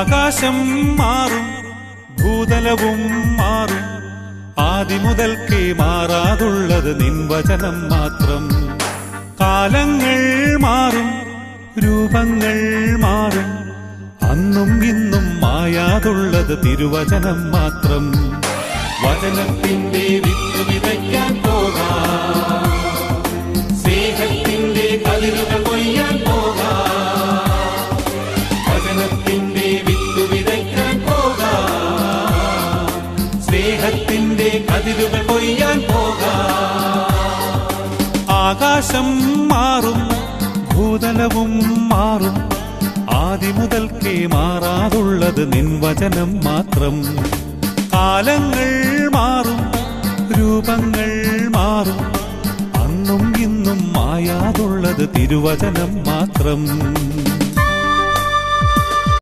ആകാശം മാറും ഭൂതലവും മാറും. ആദിമുതൽക്കേ മാറാതുള്ളത് നിൻവചനം മാത്രം. കാലങ്ങൾ മാറും രൂപങ്ങൾ മാറും. അന്നും ഇന്നും മായാതുള്ളത് തിരുവചനം മാത്രം. വചനത്തിന്റെ വിത്ത് വിതയ്ക്കാൻ പോകാം. സ്നേഹത്തിന്റെ കതിരുകൾ കൊയ്യാൻ സ്നേഹത്തിന്റെ കതിരുകൾ കൊയ്യാൻ പോകാം. ആകാശം മാറും ഭൂതലവും മാറും. ആദിമുതൽക്കേ മാറാതുള്ളത് നിൻവചനം മാത്രം. കാലങ്ങൾ മാറും രൂപങ്ങൾ മാറും. അന്നും ഇന്നും മായാതുള്ളത് തിരുവചനം മാത്രം.